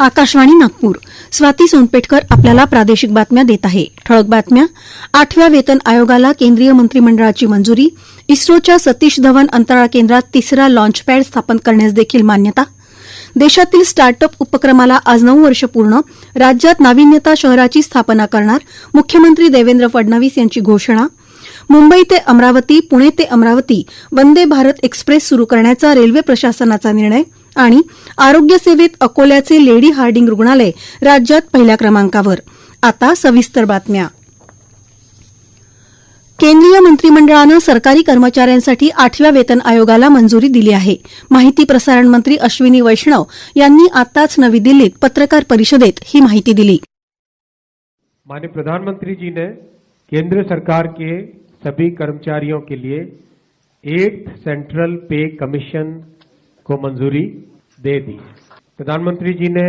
आकाशवाणी नागपूर. स्वाती सोनपेठकर आपल्याला प्रादेशिक बातम्या देत आहे. ठळक बातम्या. आठव्या वेतन आयोगाला केंद्रीय मंत्रिमंडळाची मंजुरी. इस्रोच्या सतीश धवन अंतराळ केंद्रात तिसरा लॉन्चपॅड स्थापन करण्यास देखील मान्यता. देशातील स्टार्टअप उपक्रमाला आज नऊ वर्ष पूर्ण. राज्यात नाविन्यता शहराची स्थापना करणार मुख्यमंत्री देवेंद्र फडणवीस यांची घोषणा. मुंबई ते अमरावती पुणे ते अमरावती वंदे भारत एक्सप्रेस सुरू करण्याचा रेल्वे प्रशासनाचा निर्णय आणि आरोग्य सेवेत अकोल्याचे लेडी हार्डिंग रुग्णालय राज्यात पहिल्या क्रमांकावर. आता सविस्तर बातम्या. केंद्रीय मंत्रिमंडळानं सरकारी कर्मचाऱ्यांसाठी आठव्या वेतन आयोगाला मंजुरी दिली आहे. माहिती प्रसारण मंत्री अश्विनी वैष्णव यांनी आताच नवी दिल्लीत पत्रकार परिषदेत ही माहिती दिली. माननीय प्रधानमंत्री जी ने केंद्र सरकार के सभी कर्मचारियों के लिए एट सेंट्रल पे कमीशन को मंजूरी दे दी प्रधानमंत्री जी ने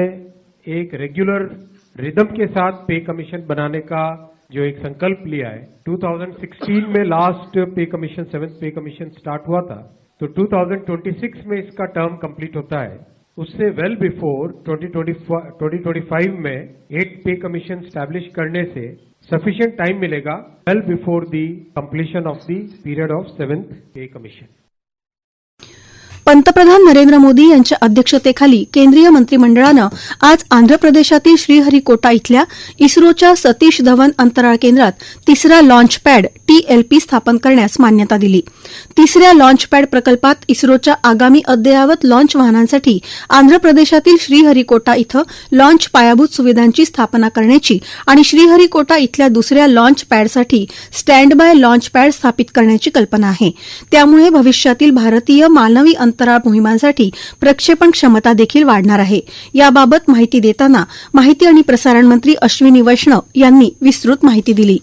एक रेगुलर रिदम के साथ पे कमीशन बनाने का जो एक संकल्प लिया है 2016 में last pay commission seventh pay commission start हुआ था तो 2026 में इसका टर्म कंप्लीट होता है। उससे वेल बिफोर 2025 में एट पे कमीशन स्टैब्लिश करने से सफिशिएंट टाइम मिलेगा well before the completion of the period of seventh pay commission पंतप्रधान नरेंद्र मोदी यांच्या अध्यक्षतेखाली केंद्रीय मंत्रिमंडळानं आज आंध्र प्रदेशातील श्रीहरिकोटा इथल्या इस्रोच्या सतीश धवन अंतराळ केंद्रात तिसरा लॉन्च पॅड टीएलपी स्थापन करण्यास मान्यता दिली. तिसऱ्या लॉन्च पॅड प्रकल्पात इस्रोच्या आगामी अद्ययावत लॉन्च वाहनांसाठी आंध्र प्रदेशातील श्रीहरिकोटा इथं लॉन्च पायाभूत सुविधांची स्थापना करण्याची आणि श्रीहरिकोटा इथल्या दुसऱ्या लॉन्च पॅडसाठी स्टँड बाय लॉन्च पॅड स्थापित करण्याची कल्पना आहे. त्यामुळे भविष्यातील भारतीय मानवी अंतराळ मोहिमांसाठी प्रक्षेपण क्षमता देखील वाढणार आहे. याबाबत माहिती देताना माहिती आणि प्रसारण मंत्री अश्विनी वैष्णव यांनी विस्तृत माहिती दिली.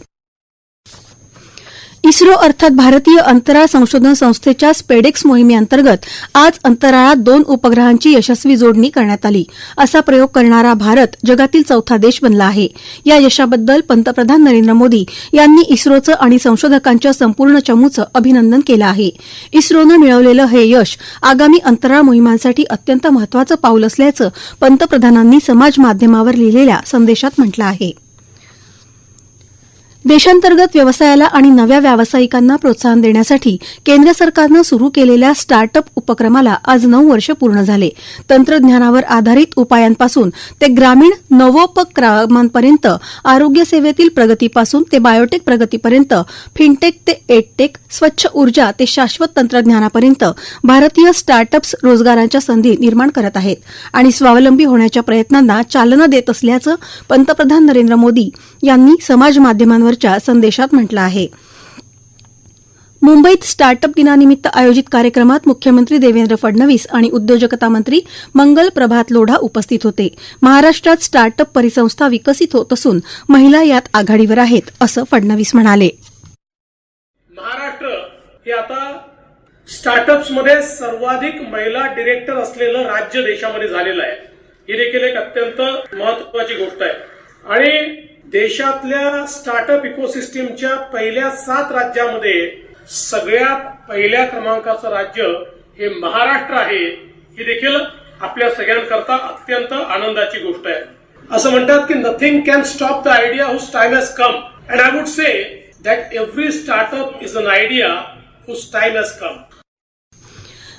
इस्रो अर्थात भारतीय अंतराळ संशोधन संस्थेच्या स्पेडेक्स मोहिमेअंतर्गत आज अंतराळात दोन उपग्रहांची यशस्वी जोडणी करण्यात आली. असा प्रयोग करणारा भारत जगातील चौथा देश बनला आहे. या यशाबद्दल पंतप्रधान नरेंद्र मोदी यांनी इस्रोचं आणि संशोधकांच्या संपूर्ण चमूचं अभिनंदन केलं आहे. इस्रोनं मिळवलेलं हे यश आगामी अंतराळ मोहिमांसाठी अत्यंत महत्वाचं पाऊल असल्याचं पंतप्रधानांनी समाज माध्यमावर लिहिलेल्या संदेशात म्हटलं आहे. देशांतर्गत व्यवसायाला आणि नव्या व्यावसायिकांना प्रोत्साहन देण्यासाठी केंद्र सरकारनं सुरू केलेल्या स्टार्टअप उपक्रमाला आज नऊ वर्ष पूर्ण झाले. तंत्रज्ञानावर आधारित उपायांपासून ते ग्रामीण नवोपक्रमांपर्यंत आरोग्य सेवेतील प्रगतीपासून ते बायोटेक प्रगतीपर्यंत फिनटेक ते एडटेक स्वच्छ ऊर्जा ते शाश्वत तंत्रज्ञानापर्यंत भारतीय स्टार्टअप्स रोजगारांच्या संधी निर्माण करत आहेत आणि स्वावलंबी होण्याच्या प्रयत्नांना चालना देत असल्याचं पंतप्रधान नरेंद्र मोदी यांनी समाज माध्यमांवर ट्विटरच्या संदेशात म्हटलं आहे. मुंबईत स्टार्टअप दिनानिमित्त आयोजित कार्यक्रमात मुख्यमंत्री देवेंद्र फडणवीस आणि उद्योजकता मंत्री मंगल प्रभात लोढा उपस्थित होते. महाराष्ट्रात स्टार्टअप परिसंस्था विकसित होत असून महिला यात आघाडीवर आहेत असं फडणवीस म्हणाले. महाराष्ट्र हे आता स्टार्टअप्समध्ये सर्वाधिक महिला डिरेक्टर असलेलं राज्य देशामध्ये झालेलं आहे. ही देखील एक अत्यंत महत्वाची गोष्ट आहे. आणि देशातल्या स्टार्टअप इकोसिस्टीमच्या पहिल्या सात राज्यामध्ये सगळ्यात पहिल्या क्रमांकाचं राज्य हे महाराष्ट्र आहे ही देखील आपल्या सगळ्यांकरता अत्यंत आनंदाची गोष्ट आहे. असं म्हणतात की nothing can stop the idea whose time has come and I would say that every startup is an idea whose time has come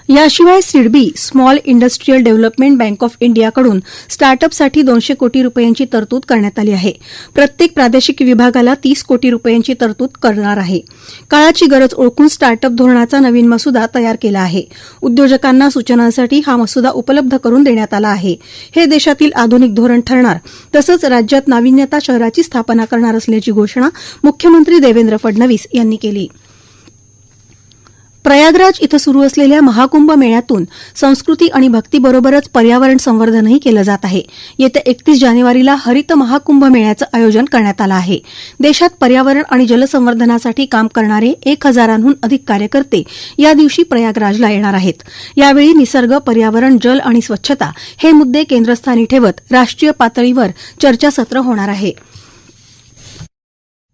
याशिवाय SIDBI small industrial development bank of इंडियाकडून स्टार्टअपसाठी दोनशे कोटी रुपयांची तरतूद करण्यात आली आहे. प्रत्येक प्रादेशिक विभागाला तीस कोटी रुपयांची तरतूद करणार आहे. काळाची गरज ओळखून स्टार्टअप धोरणाचा नवीन मसुदा तयार केला आहे. उद्योजकांना सूचनांसाठी हा मसुदा उपलब्ध करून देण्यात आला आहे. हे देशातील आधुनिक धोरण ठरणार तसंच राज्यात नाविन्यता शहराची स्थापना करणार असल्याची घोषणा मुख्यमंत्री देवेंद्र फडणवीस यांनी केली. प्रयागराज इथं सुरू असलेल्या महाकुंभ मेळ्यातून संस्कृती आणि भक्तीबरोबरच पर्यावरण संवर्धनही केलं जात आहे. येत्या एकतीस जानेवारीला हरित महाकुंभ मेळ्याचं आयोजन करण्यात आलं आहे. देशात पर्यावरण आणि जलसंवर्धनासाठी काम करणारे एक हजारांहून अधिक कार्यकर्ते या दिवशी प्रयागराजला येणार आहेत. यावेळी निसर्ग पर्यावरण जल आणि स्वच्छता हे मुद्दे केंद्रस्थानी ठेवत राष्ट्रीय पातळीवर चर्चासत्र होणार आहे.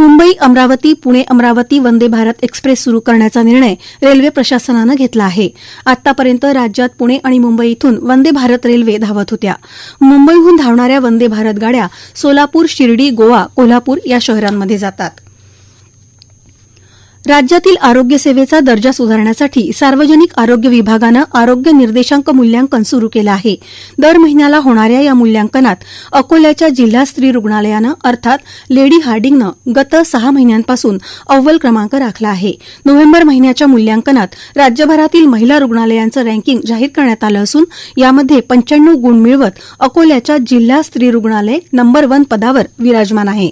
मुंबई अमरावती पुणे अमरावती वंदे भारत एक्सप्रेस सुरू करण्याचा निर्णय रेल्वे प्रशासनानं घेतला आहे. आतापर्यंत राज्यात पुणे आणि मुंबई इथून वंदे भारत रेल्वे धावत होत्या. मुंबईहून धावणाऱ्या वंदे भारत गाड्या सोलापूर शिर्डी गोवा कोल्हापूर या शहरांमध्ये जातात. राज्यातील आरोग्य सेवेचा दर्जा सुधारण्यासाठी सार्वजनिक आरोग्य विभागानं आरोग्य निर्देशांक मूल्यांकन सुरू केलं आहे. दर महिन्याला होणाऱ्या या मूल्यांकनात अकोल्याच्या जिल्हा स्त्री रुग्णालयानं अर्थात लेडी हार्डिंगनं गत सहा महिन्यांपासून अव्वल क्रमांक राखला आहे. नोव्हेंबर महिन्याच्या मूल्यांकनात राज्यभरातील महिला रुग्णालयांचं रँकिंग जाहीर करण्यात आलं असून यामध्ये पंच्याण्णव गुण मिळवत अकोल्याच्या जिल्हा स्त्री रुग्णालय नंबर वन पदावर विराजमान आहे.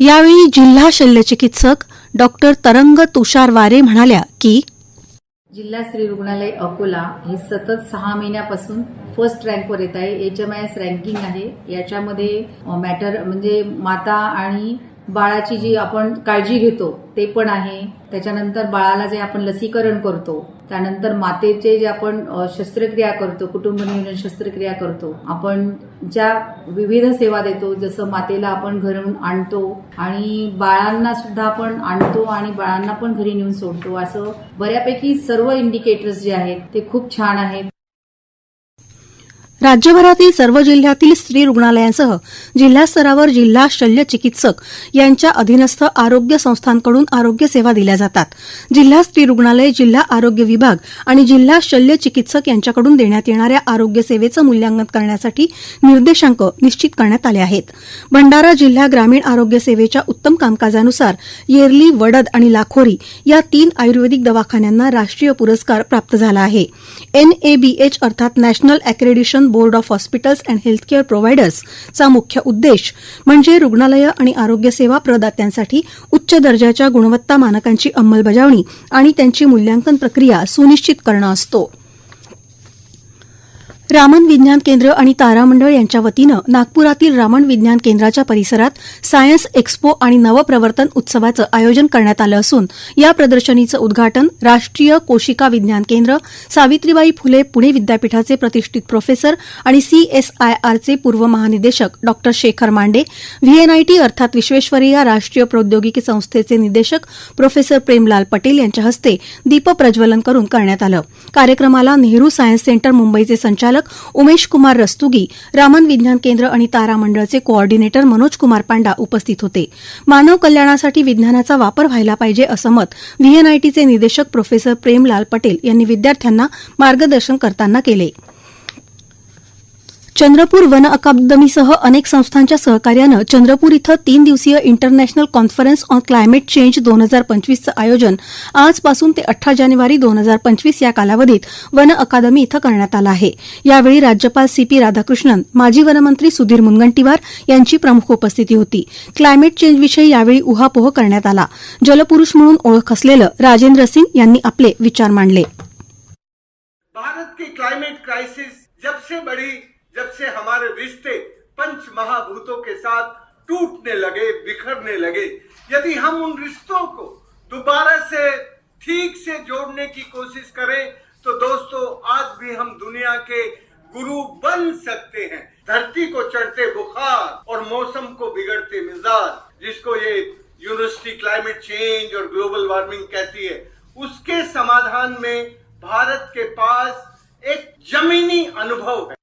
यावेळी जिल्हा शल्यचिकित्सक डॉक्टर तरंग तुषार वारे म्हणाल्या की जिल्हा स्त्री रुग्णालय अकोला हे सतत सहा महिन्यापासून फर्स्ट रँकवर येत आहे. H M I S ranking आहे. याच्यामध्ये मॅटर म्हणजे माता आणि बाळाची जी आपण काळजी घेतो ते पण आहे. त्याच्यानंतर बाळाला जे आपण लसीकरण करतो त्यानंतर मातेचे जे आपण शस्त्रक्रिया करतो कुटुंब नियोजन शस्त्रक्रिया करतो आपण ज्या विविध सेवा देतो जसं मातेला आपण घरून आणतो आणि बाळांना सुद्धा आपण आणतो आणि बाळांना पण घरी नेऊन सोडतो असं बऱ्यापैकी सर्व इंडिकेटर्स जे आहेत ते खूप छान आहेत. राज्यभरातील सर्व जिल्ह्यातील स्त्री रुग्णालयांसह जिल्हास्तरावर जिल्हा शल्य चिकित्सक यांच्या अधीनस्थ आरोग्य संस्थांकडून आरोग्य सेवा दिल्या जातात. जिल्हा स्त्री रुग्णालय जिल्हा आरोग्य विभाग आणि जिल्हा शल्य चिकित्सक यांच्याकडून देण्यात येणाऱ्या आरोग्य सेवेचं मूल्यांकन करण्यासाठी निर्देशांक निश्चित करण्यात आले आहेत. भंडारा जिल्हा ग्रामीण आरोग्य सेवेच्या उत्तम कामकाजानुसार येरली वडद आणि लाखोरी या तीन आयुर्वेदिक दवाखान्यांना राष्ट्रीय पुरस्कार प्राप्त झाला आहे. एनएबीएच अर्थात national accreditation board of hospitals and healthcare प्रोव्हायडर्सचा मुख्य उद्देश म्हणजे रुग्णालयं आणि आरोग्य सेवा प्रदात्यांसाठी उच्च दर्जाच्या गुणवत्ता मानकांची अंमलबजावणी आणि त्यांची मूल्यांकन प्रक्रिया सुनिश्चित करणं असतो. रामन विज्ञान केंद्र आणि तारामंडळ यांच्या वतीनं नागपुरातील रामन विज्ञान केंद्राच्या परिसरात सायन्स एक्स्पो आणि नवप्रवर्तन उत्सवाचं आयोजन करण्यात आलं असून या प्रदर्शनीचं उद्घाटन राष्ट्रीय कोशिका विज्ञान केंद्र सावित्रीबाई फुले पुणे विद्यापीठाचे प्रतिष्ठित प्रोफेसर आणि सीएसआयआरचे पूर्व महानिदेशक डॉक्टर शेखर मांडे व्हीएनआयटी अर्थात विश्वेश्वरय्या राष्ट्रीय प्रौद्योगिकी संस्थेचे निदेशक प्रोफेसर प्रेमलाल पटेल यांच्या हस्ते दीपप्रज्वलन करून करण्यात आलं. कार्यक्रमाला नेहरू सायन्स सेंटर मुंबईचे संचालक संचालक उमेश कुमार रस्तुगी रामन विज्ञान केंद्र आणि तारा मंडळचे कोऑर्डिनेटर मनोज कुमार पांडा उपस्थित होते. मानव कल्याणासाठी विज्ञानाचा वापर व्हायला पाहिजे असं मत व्हीएनआयटीचे निदेशक प्रोफेसर प्रेमलाल पटेल यांनी विद्यार्थ्यांना मार्गदर्शन करताना केले. चंद्रपूर वन अकादमीसह अनेक संस्थांच्या सहकार्यानं चंद्रपूर इथं तीन दिवसीय international conference on climate change दोन हजार पंचवीसचं आयोजन आजपासून ते अठरा जानेवारी दोन हजार पंचवीस या कालावधीत वन अकादमी इथं करण्यात आलं आहे. यावेळी राज्यपाल सी पी राधाकृष्णन माजी वनमंत्री सुधीर मुनगंटीवार यांची प्रमुख उपस्थिती होती. क्लायमेट चेंजविषयी यावेळी उहापोह करण्यात आला. जलपुरुष म्हणून ओळख असलेलं राजेंद्र सिंग यांनी आपले विचार मांडले. भारत की क्लाइमेट क्राइसिस जब से बढ़ी जब से हमारे रिश्ते पंच महाभूतों के साथ टूटने लगे, बिखरने लगे, यदि हम उन रिश्तों को दोबारा से ठीक से जोड़ने की कोशिश करें तो दोस्तों, आज भी हम दुनिया के गुरु बन सकते हैं। धरती को चढ़ते बुखार और मौसम को बिगड़ते मिजाज, जिसको ये यूनिवर्सिटी क्लाइमेट चेंज और ग्लोबल वार्मिंग कहती है, उसके समाधान में भारत के पास एक जमीनी अनुभव है।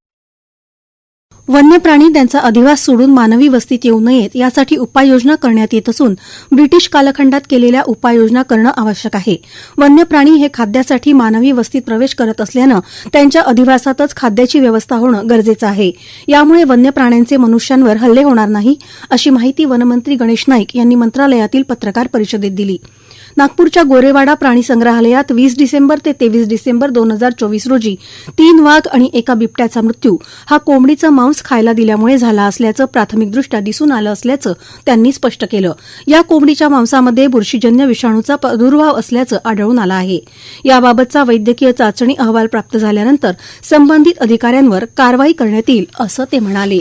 वन्य प्राणी त्यांचा अधिवास सोडून मानवी वस्तीत येऊ नयेत यासाठी उपाययोजना करण्यात येत असून ब्रिटिश कालखंडात केलेल्या उपाययोजना करणं आवश्यक आहे. वन्य प्राणी हे खाद्यासाठी मानवी वस्तीत प्रवेश करत असल्यानं त्यांच्या अधिवासातच खाद्याची व्यवस्था होणं गरजेचं आहे. यामुळे वन्य प्राण्यांचे मनुष्यांवर हल्ले होणार नाही अशी माहिती वनमंत्री गणेश नाईक यांनी मंत्रालयातील पत्रकार परिषदेत दिली. नागपूरच्या गोरेवाडा प्राणी संग्रहालयात वीस डिसेंबर ते तेवीस डिसेंबर दोन हजार चोवीस रोजी तीन वाघ आणि एका बिबट्याचा मृत्यू. हा कोंबडीचं मांस खायला दिल्यामुळे झाला असल्याचं प्राथमिकदृष्ट्या दिसून आलं असल्याचं त्यांनी स्पष्ट केलं. या कोंबडीच्या मांसामध्ये बुरशीजन्य विषाणूचा प्रादुर्भाव असल्याचं आढळून आलं आहे. याबाबतचा वैद्यकीय चाचणी अहवाल प्राप्त झाल्यानंतर संबंधित अधिकाऱ्यांवर कारवाई करण्यात येईल असं ते म्हणाले.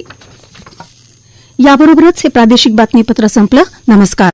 याबरोबरच हे प्रादेशिक बातमीपत्र संपलं. नमस्कार.